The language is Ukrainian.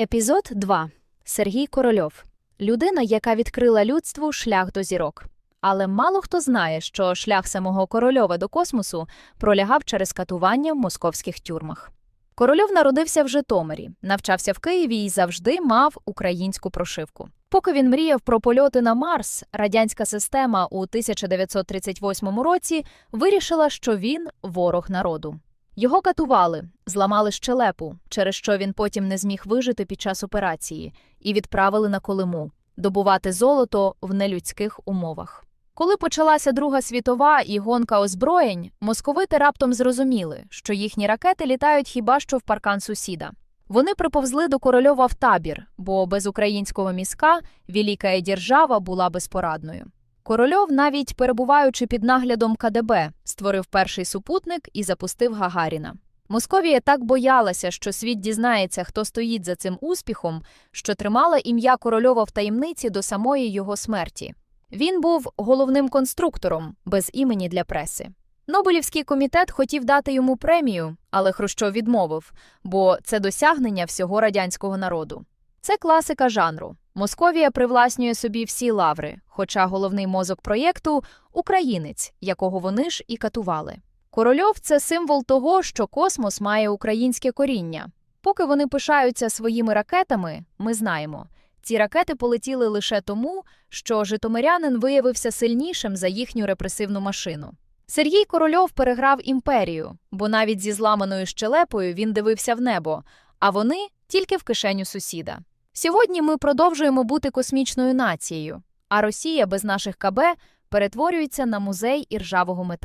Епізод 2. Сергій Корольов. Людина, яка відкрила людству шлях до зірок. Але мало хто знає, що шлях самого Корольова до космосу пролягав через катування в московських тюрмах. Корольов народився в Житомирі, навчався в Києві і завжди мав українську прошивку. Поки він мріяв про польоти на Марс, радянська система у 1938 році вирішила, що він ворог народу. Його катували, зламали щелепу, через що він потім не зміг вижити під час операції, і відправили на Колиму добувати золото в нелюдських умовах. Коли почалася Друга світова і гонка озброєнь, московити раптом зрозуміли, що їхні ракети літають хіба що в паркан сусіда. Вони приповзли до Корольова в табір, бо без українського мізка Велика держава була безпорадною. Корольов, навіть перебуваючи під наглядом КДБ, створив перший супутник і запустив Гагаріна. Московія так боялася, що світ дізнається, хто стоїть за цим успіхом, що тримала ім'я Корольова в таємниці до самої його смерті. Він був головним конструктором без імені для преси. Нобелівський комітет хотів дати йому премію, але Хрущов відмовив, бо це досягнення всього радянського народу. Це класика жанру. Московія привласнює собі всі лаври, хоча головний мозок проєкту українець, якого вони ж і катували. Корольов це символ того, що космос має українське коріння. Поки вони пишаються своїми ракетами, ми знаємо. Ці ракети полетіли лише тому, що житомирянин виявився сильнішим за їхню репресивну машину. Сергій Корольов переграв імперію, бо навіть зі зламаною щелепою він дивився в небо, а вони тільки в кишеню сусіда. Сьогодні ми продовжуємо бути космічною нацією, а Росія без наших КБ перетворюється на музей іржавого металу.